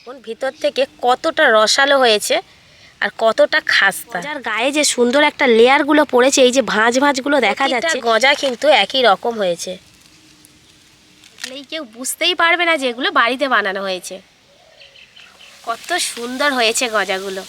দেখুন ভিতর থেকে কতটা রসালো হয়েছে আর কতটা খাস্তা। যার গায়ে যে সুন্দর একটা লেয়ারগুলো পড়েছে এই যে ভাঁজ ভাঁজগুলো দেখা যাচ্ছে। গজা কিন্তু একই রকম হয়েছে। এই কেউ বুঝতেই পারবে না যে এগুলো বাড়িতে বানানো হয়েছে। কত সুন্দর হয়েছে গজাগুলো।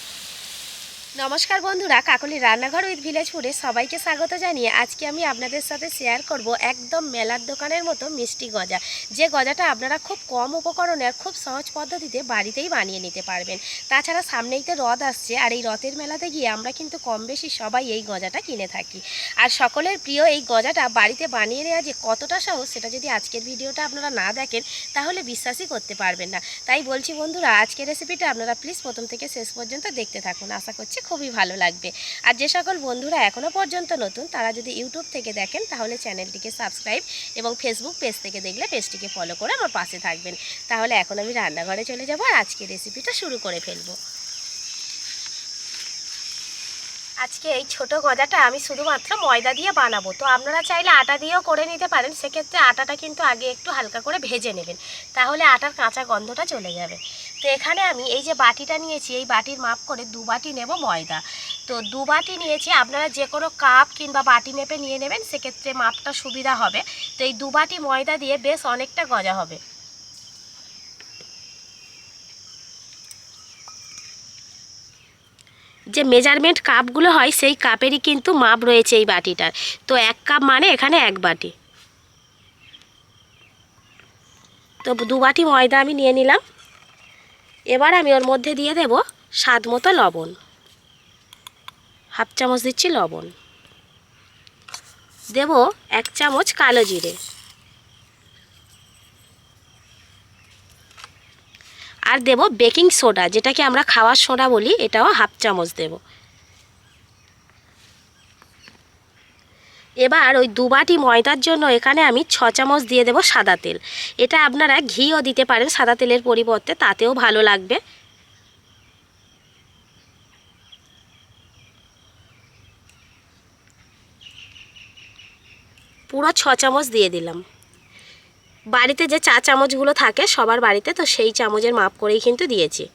নমস্কার বন্ধুরা, কাকলি রান্নাঘর উইথ ভিলেজ ফুডে সবাইকে স্বাগত জানিয়ে আজকে আমি আপনাদের সাথে শেয়ার করব একদম মেলার দোকানের মতো মিষ্টি গজা। যে গজাটা আপনারা খুব কম উপকরণে আর খুব সহজ পদ্ধতিতে বাড়িতেই বানিয়ে নিতে পারবেন। তাছাড়া সামনেই তো রথ আসছে আর এই রথের মেলাতে গিয়ে আমরা কিন্তু কম বেশি সবাই এই গজাটা কিনে থাকি। আর সকলের প্রিয় এই গজাটা বাড়িতে বানিয়ে নেওয়া যে কতটা সহজ সেটা যদি আজকের ভিডিওটা আপনারা না দেখেন, তাহলে বিশ্বাসই করতে পারবেন না। তাই বলছি বন্ধুরা, আজকের রেসিপিটা আপনারা প্লিজ প্রথম থেকে শেষ পর্যন্ত দেখতে থাকুন। আশা করছি খুবই ভালো লাগবে। আর যে সকল বন্ধুরা এখনও পর্যন্ত নতুন, তারা যদি ইউটিউব থেকে দেখেন, তাহলে চ্যানেলটিকে সাবস্ক্রাইব এবং ফেসবুক পেজ থেকে দেখলে পেজটিকে ফলো করে আমার পাশে থাকবেন। তাহলে এখন আমি রান্নাঘরে চলে যাব আর আজকে রেসিপিটা শুরু করে ফেলব। আজকে এই ছোট গজাটা আমি শুধুমাত্র ময়দা দিয়ে বানাবো। তো আপনারা চাইলে আটা দিয়েও করে নিতে পারেন, সেক্ষেত্রে আটাটা কিন্তু আগে একটু হালকা করে ভেজে নেবেন। তাহলে আটার কাঁচা গন্ধটা চলে যাবে। তো এখানে আমি এই যে বাটিটা নিয়েছি, এই বাটির মাপ করে দু বাটি নেব ময়দা। তো দু বাটি নিয়েছি, আপনারা যে কোনো কাপ কিংবা বাটি মেপে নিয়ে নেবেন, সেক্ষেত্রে মাপটা সুবিধা হবে। তো এই দু বাটি ময়দা দিয়ে বেশ অনেকটা গজা হবে। যে মেজারমেন্ট কাপগুলো হয়, সেই কাপেরই কিন্তু মাপ রয়েছে এই বাটিটার। তো এক কাপ মানে এখানে এক বাটি। তো দু বাটি ময়দা আমি নিয়ে নিলাম। এবার আমি ওর মধ্যে দিয়ে দেব স্বাদ মতো লবণ। হাফ চামচ দিচ্ছি লবণ। দেব এক চামচ কালো জিরে। আর দেব বেকিং সোডা, যেটাকে আমরা খাওয়ার সোডা বলি, এটাও হাফ চামচ দেব। এবার ওই দু বাটি ময়দার জন্য এখানে আমি ছ চামচ দিয়ে দেব সাদা তেল। এটা আপনারা ঘিও দিতে পারেন, সাদা তেলের পরিবর্তে, তাতেও ভালো লাগবে। পুরো ছ চামচ দিয়ে দিলাম। বাড়িতে যে চা চামচগুলো থাকে সবার বাড়িতে, তো সেই চামচের মাপ করেই কিন্তু দিয়েছি।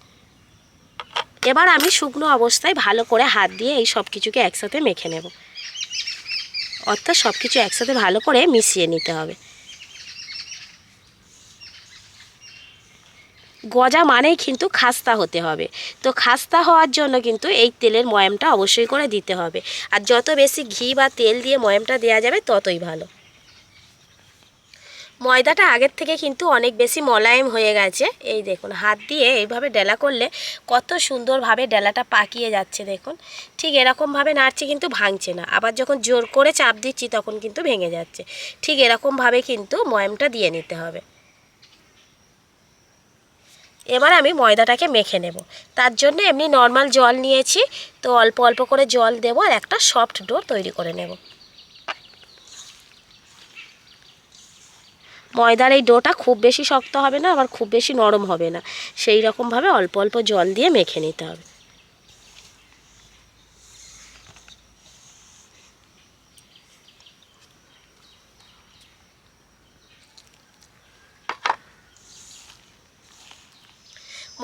এবার আমি শুকনো অবস্থায় ভালো করে হাত দিয়ে এই সব কিছুকে একসাথে মেখে নেব। অর্থাৎ সব কিছু একসাথে ভালো করে মিশিয়ে নিতে হবে। গজা মানেই কিন্তু খাস্তা হতে হবে। তো খাস্তা হওয়ার জন্য কিন্তু এই তেলের ময়ামটা অবশ্যই করে দিতে হবে। আর যত বেশি ঘি বা তেল দিয়ে ময়ামটা দেওয়া যাবে ততই ভালো। ময়দাটা আগের থেকে কিন্তু অনেক বেশি মোলায়েম হয়ে গেছে। এই দেখুন, হাত দিয়ে এইভাবে ডেলা করলে কত সুন্দরভাবে ডেলাটা পাকিয়ে যাচ্ছে দেখুন। ঠিক এরকমভাবে নাড়ছে কিন্তু ভাঙছে না। আবার যখন জোর করে চাপ দিচ্ছি তখন কিন্তু ভেঙে যাচ্ছে। ঠিক এরকমভাবে কিন্তু ময়ামটা দিয়ে নিতে হবে। এবার আমি ময়দাটাকে মেখে নেব। তার জন্য এমনি নর্মাল জল নিয়েছি। তো অল্প অল্প করে জল দেবো আর একটা সফট ডো তৈরি করে নেব। ময়দার এই ডোটা খুব বেশি শক্ত হবে না, আবার খুব বেশি নরম হবে না। সেই রকমভাবে অল্প অল্প জল দিয়ে মেখে নিতে হবে।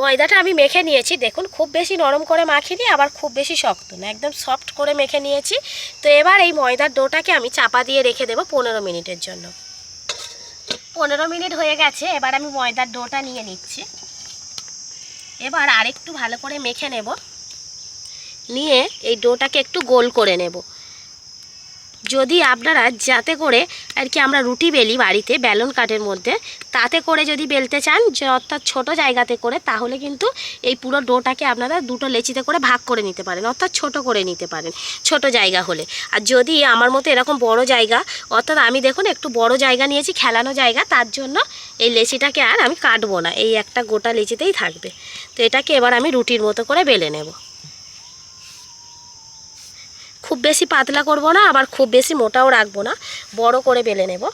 ময়দাটা আমি মেখে নিয়েছি। দেখুন, খুব বেশি নরম করে মাখিনি, আবার খুব বেশি শক্ত না, একদম সফট করে মেখে নিয়েছি। তো এবার এই ময়দার ডোটাকে আমি চাপা দিয়ে রেখে দেবো পনেরো মিনিটের জন্য। পনেরো মিনিট হয়ে গেছে, এবার আমি ময়দার ডোটা নিয়ে নিচ্ছি। এবার আরেকটু ভালো করে মেখে নেব। নিয়ে এই ডোটাকে একটু গোল করে নেব। যদি আপনারা যাতে করে আর কি আমরা রুটি বেলি বাড়িতে বেলন কাঠের মধ্যে, তাতে করে যদি বেলতে চান, যে অর্থাৎ ছোটো জায়গাতে করে, তাহলে কিন্তু এই পুরো ডোটাকে আপনারা দুটো লেচিতে করে ভাগ করে নিতে পারেন, অর্থাৎ ছোট করে নিতে পারেন, ছোট জায়গা হলে। আর যদি আমার মতো এরকম বড় জায়গা, অর্থাৎ আমি দেখুন একটু বড় জায়গা নিয়েছি, খেলানো জায়গা, তার জন্য এই লেচিটাকে আর আমি কাটবো না, এই একটা গোটা লেচিতেই থাকবে। তো এটাকে এবার আমি রুটির মতো করে বেলে নেব। খুব বেশি পাতলা করব না, আবার খুব বেশি মোটাও রাখব না। বড় করে বেলে নেব।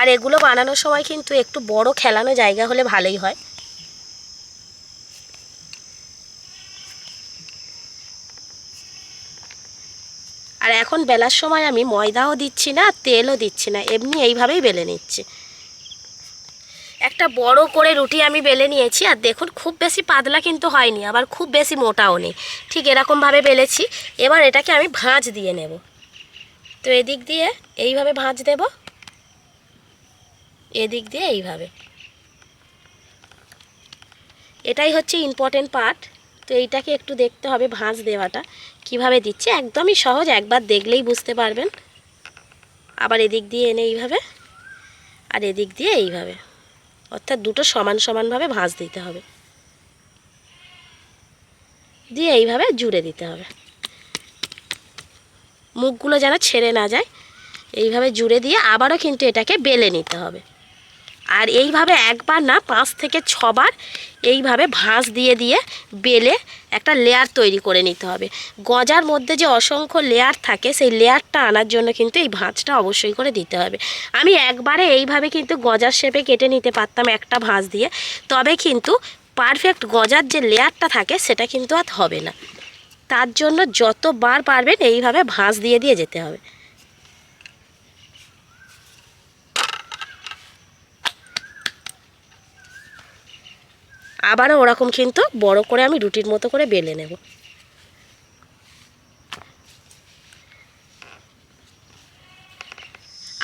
আর এগুলো বানানোর সময় কিন্তু একটু বড় খেলানো জায়গা হলে ভালোই হয়। আর এখন বেলার সময় আমি ময়দাও দিচ্ছি না, তেলও দিচ্ছি না, এমনি এইভাবেই বেলে নিচ্ছি। একটা বড় করে রুটি আমি বেলে নিয়েছি, আর দেখুন খুব বেশি পাতলা কিন্তু হয়নি, আবার খুব বেশি মোটাও নেই। ঠিক এরকমভাবে বেলেছি, এবার এটাকে আমি ভাঁজ দিয়ে নেব। তো এদিক দিয়ে এইভাবে ভাঁজ দেব, এদিক দিয়ে এইভাবে। এটাই হচ্ছে ইম্পর্টেন্ট পার্ট তো এইটাকে একটু দেখতে হবে ভাঁজ দেওয়াটা, কীভাবে দিচ্ছে, একদমই সহজ, একবার দেখলেই বুঝতে পারবেন। আবার এদিক দিয়ে এনে এইভাবে, আর এদিক দিয়ে এইভাবে। অর্থাৎ দুটো সমান সমানভাবে ভাঁজ দিতে হবে। দিয়ে এইভাবে জুড়ে দিতে হবে। মুখগুলো যেন ছেড়ে না যায়, এইভাবে জুড়ে দিয়ে আবারও কিন্তু এটাকে বেলে নিতে হবে। আর এইভাবে একবার না পাঁচ থেকে ছবার এইভাবে ভাঁজ দিয়ে দিয়ে বেলে একটা লেয়ার তৈরি করে নিতে হবে। গজার মধ্যে যে অসংখ্য লেয়ার থাকে, সেই লেয়ারটা আনার জন্য কিন্তু এই ভাঁজটা অবশ্যই করে দিতে হবে। আমি একবারে এইভাবে কিন্তু গজার শেপে কেটে নিতে পারতাম একটা ভাঁজ দিয়ে, তবে কিন্তু পারফেক্ট গজার যে লেয়ারটা থাকে, সেটা কিন্তু আর হবে না। তার জন্য যতবার পারবেন এইভাবে ভাঁজ দিয়ে দিয়ে যেতে হবে। আবারও ওরকম কিন্তু বড় করে আমি রুটির মতো করে বেলে নেব।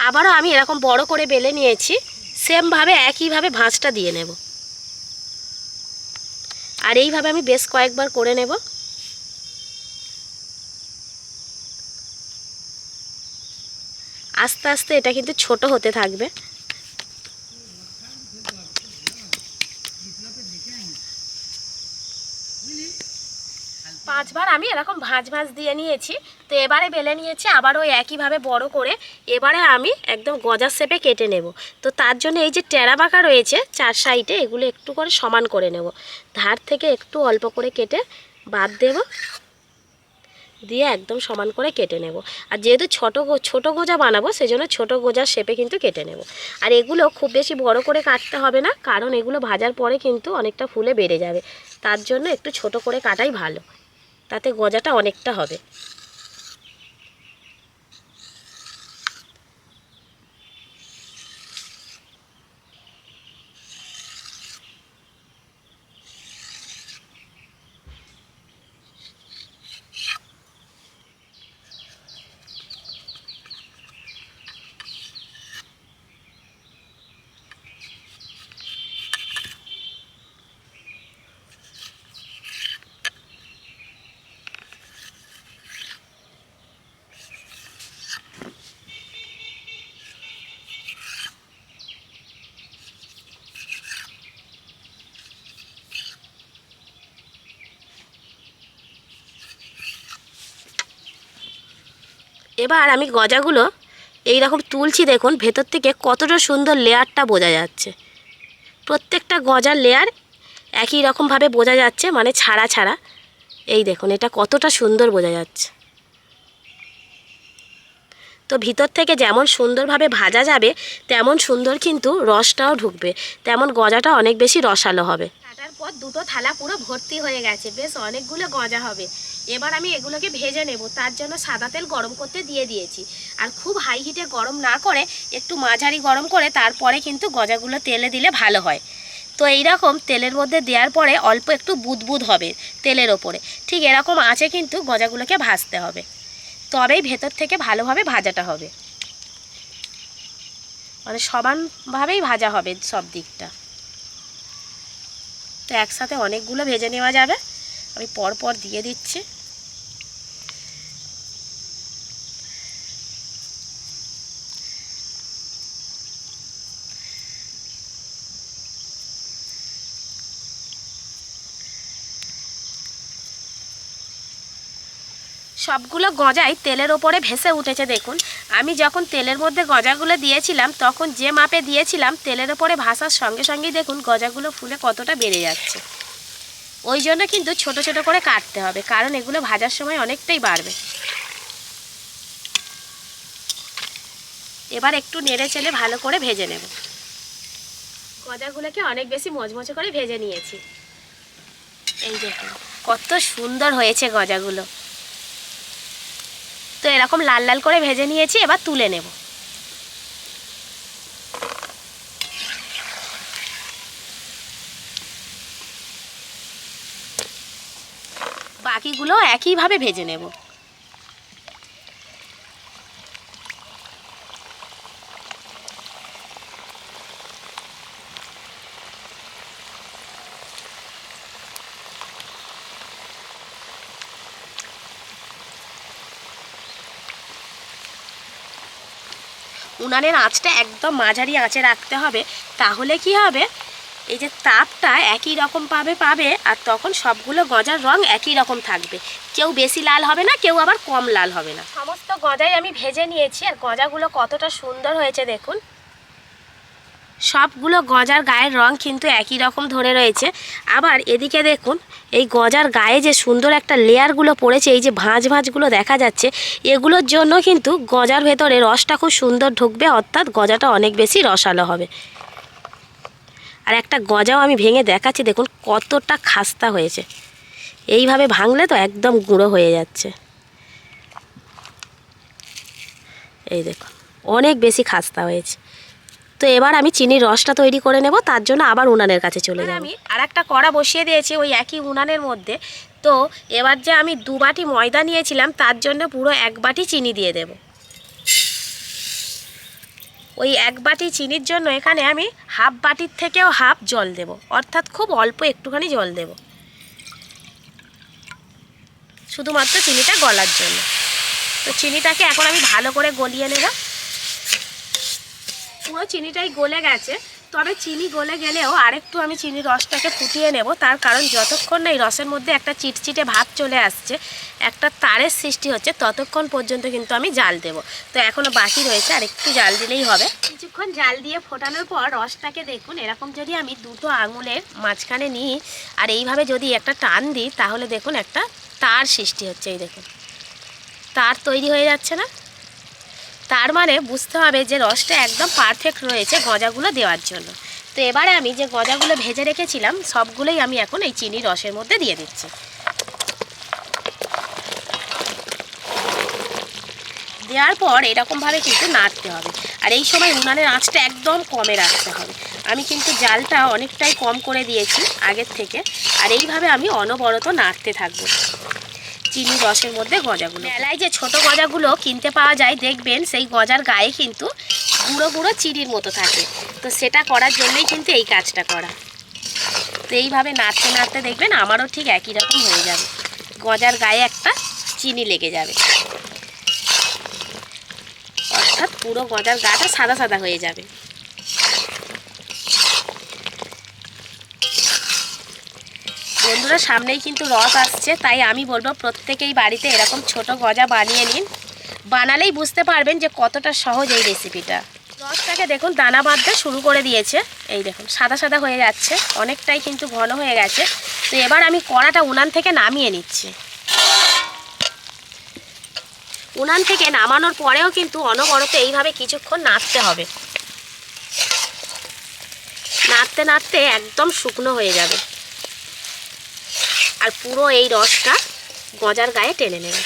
আবারও আমি এরকম বড় করে বেলে নিয়েছি, সেমভাবে একইভাবে ভাঁজটা দিয়ে নেব। আর এইভাবে আমি বেশ কয়েকবার করে নেব। আস্তে আস্তে এটা কিন্তু ছোট হতে থাকবে। পাঁচবার আমি এরকম ভাঁজ ভাঁজ দিয়ে নিয়েছি, তো এবারে বেলে নিয়েছি, আবার ওই একইভাবে বড় করে এবারে আমি একদম গজার শেপে কেটে নেব। তো তার জন্য এই যে টেরা বাঁকা রয়েছে চার সাইডে, এগুলো একটু করে সমান করে নেব। ধার থেকে একটু অল্প করে কেটে বাদ দেব, দিয়ে একদম সমান করে কেটে নেব। আর যেহেতু ছোটো ছোটো গোজা বানাবো, সেজন্য ছোটো গোজার শেপে কিন্তু কেটে নেব। আর এগুলো খুব বেশি বড় করে কাটতে হবে না, কারণ এগুলো ভাজার পরে কিন্তু অনেকটা ফুলে বেড়ে যাবে। তার জন্য একটু ছোট করে কাটাই ভালো। তাতে গজাটা অনেকটা হবে। এবার আমি গজাগুলো এই রকম তুলছি দেখুন, ভেতর থেকে কতটা সুন্দর লেয়ারটা বোঝা যাচ্ছে। প্রত্যেকটা গজার লেয়ার একই রকমভাবে বোঝা যাচ্ছে মানে ছাড়া ছাড়া। এই দেখুন, এটা কতটা সুন্দর বোঝা যাচ্ছে। তো ভিতর থেকে যেমন সুন্দরভাবে ভাজা যাবে, তেমন সুন্দর কিন্তু রসটাও ঢুকবে, তেমন গজাটা অনেক বেশি রসালো হবে। পর দুটো থালা পুরো ভর্তি হয়ে গেছে। বেশ অনেকগুলো গজা হবে। এবার আমি এগুলোকে ভেজে নেব। তার জন্য সাদা তেল গরম করতে দিয়ে দিয়েছি। আর খুব হাই হিটে গরম না করে একটু মাঝারি গরম করে তারপরে কিন্তু গজাগুলো তেলে দিলে ভালো হয়। তো এইরকম তেলের মধ্যে দেওয়ার পরে অল্প একটু বুদবুদ হবে তেলের ওপরে। ঠিক এরকম আছে কিন্তু গজাগুলোকে ভাজতে হবে। তবেই ভেতর থেকে ভালোভাবে ভাজাটা হবে। মানে সমানভাবেই ভাজা হবে সব দিকটা। তো একসাথে অনেকগুলো ভেজে নেওয়া যাবে। আমি পর পর দিয়ে দিচ্ছি। সবগুলো গজাই তেলের ওপরে ভেসে উঠেছে, দেখুন। আমি যখন তেলের মধ্যে গজাগুলো দিয়েছিলাম, তখন যে মাপে দিয়েছিলাম, তেলের ওপরে ভাসার সঙ্গে সঙ্গেই দেখুন গজাগুলো ফুলে কতটা বেড়ে যাচ্ছে। ওই জন্য কিন্তু ছোট ছোট করে কাটতে হবে, কারণ এগুলো ভাজার সময় অনেকটাই বাড়বে। এবার একটু নেড়ে চেলে ভালো করে ভেজে নেব। গজাগুলোকে অনেক বেশি মচমচে করে ভেজে নিয়েছি। এই দেখুন, কত সুন্দর হয়েছে গজাগুলো। তো এরকম লাল লাল করে ভেজে নিয়েছি এবার তুলে নেব। বাকিগুলো একইভাবে ভেজে নেব। উনানের আঁচটা একদম মাঝারি আঁচে রাখতে হবে, তাহলে কি হবে? এই যে তাপটা একই রকম পাবে পাবে, আর তখন সবগুলো গজার রং একই রকম থাকবে। কেউ বেশি লাল হবে না, কেউ আবার কম লাল হবে না। সমস্ত গজাই আমি ভেজে নিয়েছি, আর গজাগুলো কতটা সুন্দর হয়েছে দেখুন। সবগুলো গজার গায়ের রং কিন্তু একই রকম ধরে রয়েছে। আবার এদিকে দেখুন এই গজার গায়ে যে সুন্দর একটা লেয়ারগুলো পড়েছে, এই যে ভাঁজ ভাঁজগুলো দেখা যাচ্ছে, এগুলোর জন্য কিন্তু গজার ভেতরে রসটা খুব সুন্দর ঢুকবে, অর্থাৎ গজাটা অনেক বেশি রসালো হবে। আর একটা গজাও আমি ভেঙে দেখাচ্ছি, দেখুন কতটা খাস্তা হয়েছে। এইভাবে ভাঙলে তো একদম গুঁড়ো হয়ে যাচ্ছে। এই দেখুন, অনেক বেশি খাস্তা হয়েছে। তো এবার আমি চিনির রসটা তৈরি করে নেব তার জন্য আবার উনানের কাছে চলে যাব। আমি আর একটা কড়া বসিয়ে দিয়েছি ওই একই উনানের মধ্যে। তো এবার যে আমি দু বাটি ময়দা নিয়েছিলাম তার জন্য পুরো এক বাটি চিনি দিয়ে দেব। ওই এক বাটি চিনির জন্য এখানে আমি হাফ বাটির থেকেও হাফ জল দেব অর্থাৎ খুব অল্প একটুখানি জল দেব। শুধুমাত্র চিনিটা গলার জন্য। তো চিনিটাকে এখন আমি ভালো করে গলিয়ে নেব। পুরো চিনিটাই গলে গেছে। তবে চিনি গলে গেলেও আরেকটু আমি চিনির রসটাকে ফুটিয়ে নেব। তার কারণ যতক্ষণ না এই রসের মধ্যে একটা চিটচিটে ভাব চলে আসছে, একটা তারের সৃষ্টি হচ্ছে, ততক্ষণ পর্যন্ত কিন্তু আমি জাল দেব। তো এখনও বাকি রয়েছে, আর একটু জাল দিলেই হবে। কিছুক্ষণ জাল দিয়ে ফোটানোর পর রসটাকে দেখুন, এরকম যদি আমি দুটো আঙুলের মাঝখানে নিই, আর এইভাবে যদি একটা টান দিই, তাহলে দেখুন একটা তার সৃষ্টি হচ্ছে, এই দেখুন। তার তৈরি হয়ে যাচ্ছে না? তার মানে বুঝতে হবে যে রসটা একদম পারফেক্ট রয়েছে গজাগুলো দেওয়ার জন্য। তো এবারে আমি যে গজাগুলো ভেজে রেখেছিলাম, সবগুলোই আমি এখন এই চিনি রসের মধ্যে দিয়ে দিচ্ছি। দেওয়ার পর এরকমভাবে কিন্তু নাড়তে হবে। আর এই সময় উনানের আঁচটা একদম কমে রাখতে হবে। আমি কিন্তু জালটা অনেকটাই কম করে দিয়েছি আগের থেকে। আর এইভাবে আমি অনবরত নাড়তে থাকব। চিনি রসের মধ্যে গজাগুলো। মেলায় যে ছোট গজাগুলো কিনতে পাওয়া যায়, দেখবেন সেই গজার গায়ে কিন্তু গুঁড়ো গুঁড়ো চিনির মতো থাকে। তো সেটা করার জন্যই কিন্তু এই কাজটা করা। তো এইভাবে নাড়তে নাড়তে দেখবেন আমারও ঠিক একই রকম হয়ে যাবে। গজার গায়ে একটা চিনি লেগে যাবে। অর্থাৎ পুরো গজার গাটা সাদা সাদা হয়ে যাবে। বন্ধুরা, সামনেই কিন্তু রথ আসছে, তাই আমি বলব প্রত্যেকেই বাড়িতে এরকম ছোট গজা বানিয়ে নিন। বানালেই বুঝতে পারবেন যে কতটা সহজ এই রেসিপিটা রসটাকে দেখুন, দানা বাঁধতে শুরু করে দিয়েছে। এই দেখুন, সাদা সাদা হয়ে যাচ্ছে, অনেকটাই কিন্তু ঘন হয়ে গেছে। তো এবার আমি কড়াটা উনান থেকে নামিয়ে নিচ্ছি। উনান থেকে নামানোর পরেও কিন্তু অনবরত এইভাবে কিছুক্ষণ নাড়তে হবে। নাড়তে নাড়তে একদম শুকনো হয়ে যাবে। আর পুরো এই রসটা গজার গায়ে টেনে নেবে।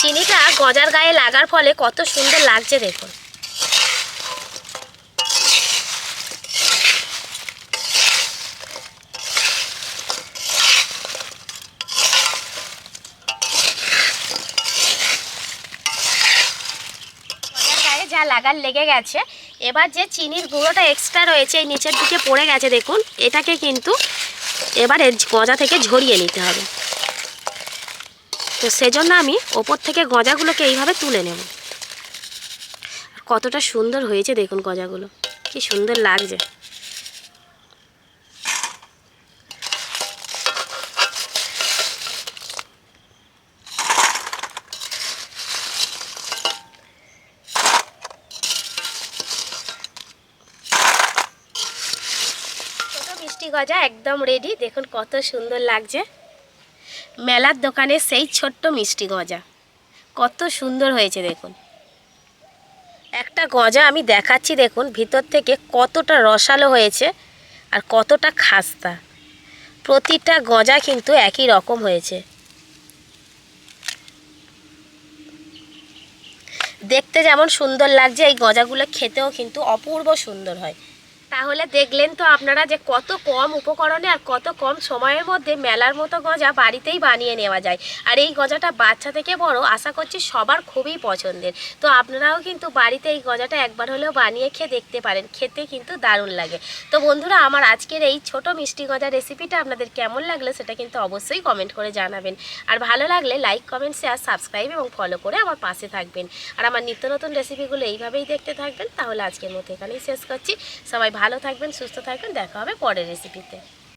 চিনিটা গজার গায়ে লাগার ফলে কত সুন্দর লাগছে দেখুন গজার গায়ে যা লাগার লেগে গেছে। এবার যে চিনির গুঁড়োটা এক্সট্রা রয়েছে, এই নিচের দিকে পড়ে গেছে দেখুন, এটাকে কিন্তু এবারে গজা থেকে ঝরিয়ে নিতে হবে। তো সেজন্য আমি ওপর থেকে গজাগুলোকে এইভাবে তুলে নেব। কতটা সুন্দর হয়েছে দেখুন গজাগুলো, কি সুন্দর লাগছে ছোট মিষ্টি গজা একদম রেডি দেখুন কত সুন্দর লাগছে। মেলার দোকানে সেই ছোট্ট মিষ্টি গজা। কত সুন্দর হয়েছে দেখুন। একটা গজা আমি দেখাচ্ছি দেখুন, ভিতর থেকে কতটা রসালো হয়েছে আর কতটা খাস্তা। প্রতিটা গজা কিন্তু একই রকম হয়েছে। দেখতে যেমন সুন্দর লাগছে, এই গজাগুলো খেতেও কিন্তু অপূর্ব সুন্দর হয়। তাহলে দেখলেন তো আপনারা যে কত কম উপকরণে আর কত কম সময়ের মধ্যে মেলার মতো গজা বাড়িতেই বানিয়ে নেওয়া যায়। আর এই গজাটা বাচ্চা থেকে বড় আশা করছি সবার খুবই পছন্দের। তো আপনারাও কিন্তু বাড়িতে এই গজাটা একবার হলেও বানিয়ে খেয়ে দেখতে পারেন, খেতে কিন্তু দারুণ লাগে। তো বন্ধুরা, আমার আজকের এই ছোট মিষ্টি গজা রেসিপিটা আপনাদের কেমন লাগল সেটা কিন্তু অবশ্যই কমেন্ট করে জানাবেন। আর ভালো লাগলে লাইক কমেন্ট শেয়ার, সাবস্ক্রাইব এবং ফলো করে আমার পাশে থাকবেন। আর আমার নিত্য নতুন রেসিপিগুলো এইভাবেই দেখতে থাকবেন, তাহলে আজকের মতো এখানেই শেষ করছি। সবাই ভালো থাকবেন সুস্থ থাকবেন। দেখা হবে পরের রেসিপিতে